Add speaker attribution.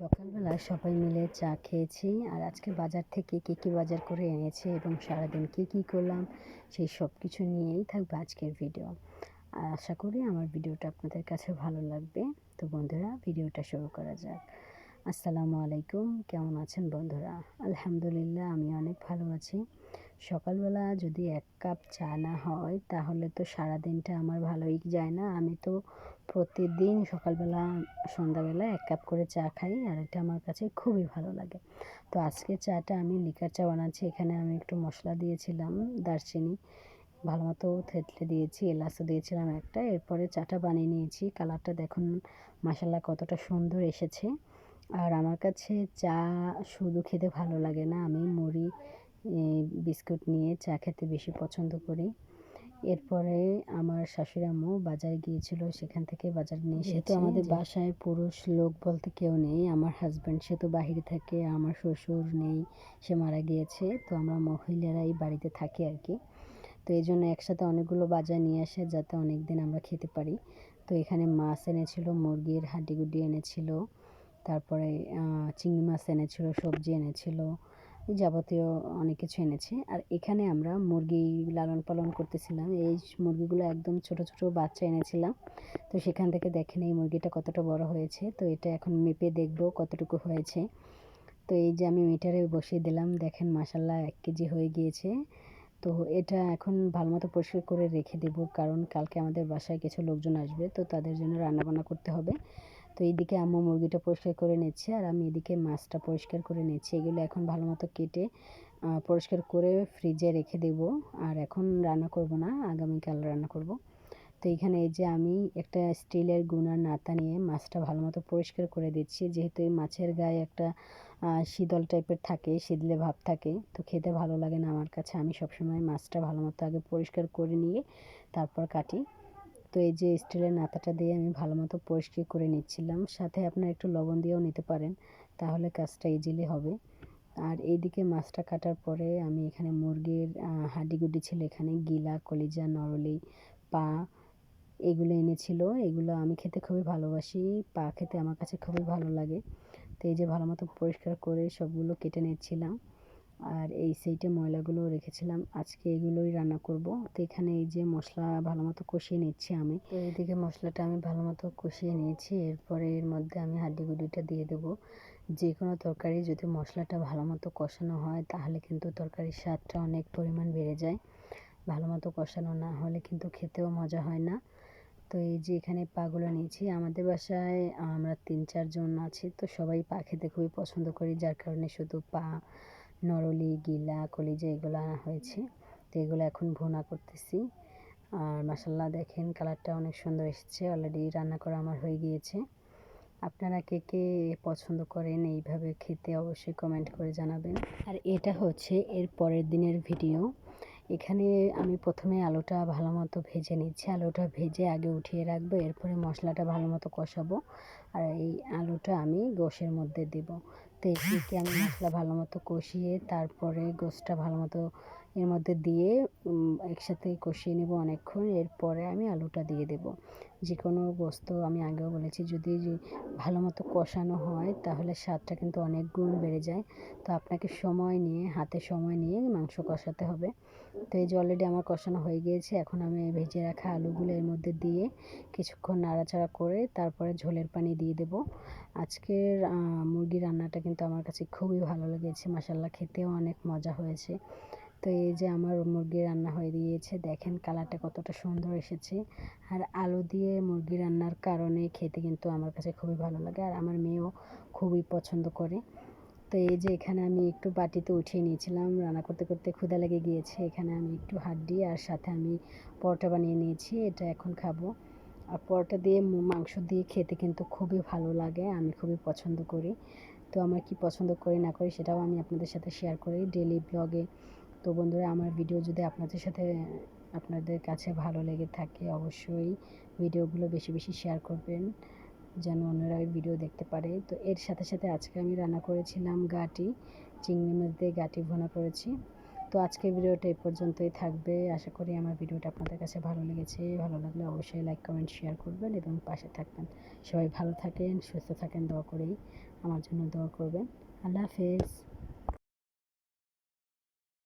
Speaker 1: সকালবেলা সবাই মিলে চা খেয়েছি আর আজকে বাজার থেকে কী কী বাজার করে এনেছে এবং সারাদিন কী কী করলাম, সেই সব কিছু নিয়েই থাকবে আজকের ভিডিও আর আশা করি আমার ভিডিওটা আপনাদের কাছে ভালো লাগবে। তো বন্ধুরা ভিডিওটা শুরু করা যাক। আসসালামু আলাইকুম, কেমন আছেন বন্ধুরা? আলহামদুলিল্লাহ, আমি অনেক ভালো আছি। সকালবেলা যদি এক কাপ চা না হয়, তাহলে তো সারা দিনটা আমার ভালোই যায় না। আমি তো প্রতিদিন সকালবেলা, সন্ধ্যাবেলা এক কাপ করে চা খাই, আর এটা আমার কাছে খুবই ভালো লাগে। তো আজকে চাটা আমি লিকার চা বানাচ্ছি। এখানে আমি একটু মশলা দিয়েছিলাম, দারচিনি, ভালো মতো থেতলে দিয়েছি, এলাচও দিয়েছিলাম একটা। এরপরে চাটা বানিয়ে নিয়েছি। কালারটা দেখুন মশালা কতটা সুন্দর এসেছে। আর আমার কাছে চা শুধু খেতে ভালো লাগে না, আমি মুড়ি বিস্কুট নিয়ে চা খেতে বেশি পছন্দ করি। এরপরে আমার শাশুড়ি আম্মু বাজারে গিয়েছিল সেখান থেকে বাজার নিয়ে এসে তো আমাদের বাসায় পুরুষ লোক বলতে কেউ নেই আমার হাজব্যান্ড সে তো বাহিরে থাকে আমার শ্বশুর নেই সে মারা গিয়েছে তো আমরা মহিলারাই বাড়িতে থাকি আর কি তো এই জন্য একসাথে অনেকগুলো বাজার নিয়ে আসে যাতে অনেক দিন আমরা খেতে পারি। তো এখানে মাছ এনেছিল মুরগির হাড্ডিগুড্ডি এনেছিল তারপরে চিংড়ি মাছ এনেছিল সবজি এনেছিল যাবতীয় অনেক কিছু এনেছে। আর এখানে আমরা মুরগি লালন পালন করতেছিলাম। এই মুরগিগুলো একদম ছোট ছোট বাচ্চা এনেছিলাম। তো সেখান থেকে দেখেন এই মুরগিটা কতটা বড় হয়েছে। তো এটা এখন মেপে দেখব কতটুকু হয়েছে। তো এই যে আমি মিটারে বসিয়ে দিলাম। দেখেন মাসাল্লাহ এক কেজি হয়ে গিয়েছে। তো এটা এখন ভালো মতো পরিষ্কার করে রেখে দেব। কারণ কালকে আমাদের বাসায় কিছু লোকজন আসবে। তো তাদের জন্য রান্নাবান্না করতে হবে। তো এইদিকে আম্মু মুরগিটা পরিষ্কার করে নিচ্ছে আর আমি এদিকে মাছটা পরিষ্কার করে নিচ্ছি। এগুলো এখন ভালো মতো কেটে পরিষ্কার করে ফ্রিজে রেখে দেব। আর এখন রান্না করব না, আগামীকাল রান্না করব। তো এখানে এই যে আমি একটা স্টিলের গুনার নাতা নিয়ে মাছটা ভালো মতো পরিষ্কার করে দিচ্ছি। যেহেতু এই মাছের গায়ে একটা শীতল টাইপের থাকে, শীতলে ভাব থাকে, তো খেতে ভালো লাগে না আমার কাছে। আমি সবসময় মাছটা ভালো মতো আগে পরিষ্কার করে নিয়ে তারপর কাটি। তো এই যে স্টিলের নাতাটা দিয়ে আমি ভালো মতো পরিষ্কার করে নিচ্ছিলাম। সাথে আপনার একটু লবণ দিয়েও নিতে পারেন, তাহলে কাজটা ইজিলি হবে। আর এইদিকে মাছটা কাটার পরে আমি এখানে মুরগির হাড্ডিগুড্ডি ছিল এখানে, গিলা, কলিজা, নরলি, পা এগুলো এনেছিল। এগুলো আমি খেতে খুবই ভালোবাসি, পা খেতে আমার কাছে খুবই ভালো লাগে। তো এই যে ভালো মতো পরিষ্কার করে সবগুলো কেটে নিচ্ছিলাম। আর এই সেইটে ময়লাগুলো রেখেছিলাম। আজকে এগুলোই রান্না করব। তো এখানে এই যে মশলা ভালো মতো কষিয়ে নিচ্ছি আমি। তো এইদিকে মশলাটা আমি ভালো মতো কষিয়ে নিয়েছি। এরপরে এর মধ্যে আমি হাড্ডি গুডিটা দিয়ে দেবো। যে কোনো তরকারি যদি মশলাটা ভালো মতো কষানো হয়, তাহলে কিন্তু তরকারির স্বাদটা অনেক পরিমাণ বেড়ে যায়। ভালো মতো কষানো না হলে কিন্তু খেতেও মজা হয় না। তো এই যে এখানে পাগুলো নিয়েছি। আমাদের বাসায় আমরা তিন চারজন আছি। তো সবাই পা খেতে খুবই পছন্দ করি। যার কারণে শুধু পা নরলি, গিলা, কলিজা এগুলো আনা হয়েছে। তো এগুলো এখন ভুনা করতেছি। আর মাসাল্লাহ দেখেন কালারটা অনেক সুন্দর এসেছে। অলরেডি রান্না করা আমার হয়ে গিয়েছে। আপনারা কে কে পছন্দ করেন এইভাবে খেতে অবশ্যই কমেন্ট করে জানাবেন। আর এটা হচ্ছে এর পরের দিনের ভিডিও এখানে আমি প্রথমে আলুটা ভালো মতো ভেজে নিচ্ছি। আলুটা ভেজে আগে উঠিয়ে রাখব, এরপরে মশলাটা ভালো মতো কষাবো আর এই আলুটা আমি গোশের মধ্যে দেব। তো এদিকে আমি মশলা ভালো মতো কষিয়ে তারপরে গোশটা ভালো মতো এর মধ্যে দিয়ে একসাথে কষিয়ে নেব অনেকক্ষণ। এরপরে আমি আলুটা দিয়ে দেব। যে কোনো গোস্ত আমি আগেও বলেছি, যদি ভালো মতো কষানো হয়, তাহলে স্বাদটা কিন্তু অনেক গুণ বেড়ে যায়। তো আপনাকে সময় নিয়ে, হাতে সময় নিয়ে মাংস কষাতে হবে। তো এই যে অলরেডি আমার কষানো হয়ে গিয়েছে, এখন আমি ভেজে রাখা আলুগুলো এর মধ্যে দিয়ে কিছুক্ষণ নাড়াচাড়া করে তারপরে ঝোলের পানি দিয়ে দেব। আজকের মুরগি রান্নাটা কিন্তু আমার কাছে খুবই ভালো লেগেছে। মাসাল্লাহ খেতেও অনেক মজা হয়েছে। তো এই যে আমার মুরগি রান্না হয়ে গিয়েছে, দেখেন কালারটা কতটা সুন্দর এসেছে। আর আলু দিয়ে মুরগি রান্নার কারণে খেতে কিন্তু আমার কাছে খুবই ভালো লাগে, আর আমার মেয়েও খুবই পছন্দ করে। তো এই যে এখানে আমি একটু বাটিতে উঠিয়ে নিয়েছিলাম, রান্না করতে করতে ক্ষুদা লেগে গিয়েছে, এখানে আমি একটু হাড্ডি আর সাথে আমি পরোটা বানিয়ে নিয়েছি, এটা এখন খাব। আর পরোটা দিয়ে মাংস দিয়ে খেতে কিন্তু খুবই ভালো লাগে, আমি খুবই পছন্দ করি। তো আমার কি পছন্দ করি না করি সেটাও আমি আপনাদের সাথে শেয়ার করি ডেলি ব্লগে তো বন্ধুরা, আমার ভিডিও যদি আপনাদের সাথে, আপনাদের কাছে ভালো লেগে থাকে, অবশ্যই ভিডিওগুলো বেশি বেশি শেয়ার করবেন, যেন অন্যরা ওই ভিডিও দেখতে পারে। তো এর সাথে সাথে আজকে আমি রান্না করেছিলাম গাটি, চিংড়ি মাছ দিয়ে গাটি ভোনা করেছি। তো আজকের ভিডিওটা এ পর্যন্তই থাকবে। আশা করি আমার ভিডিওটা আপনাদের কাছে ভালো লেগেছে। ভালো লাগলে অবশ্যই লাইক কমেন্ট শেয়ার করবেন এবং পাশে থাকবেন। সবাই ভালো থাকেন, সুস্থ থাকেন, দোয়া করেই আমার জন্য দোয়া করবেন। আল্লাহ হাফেজ।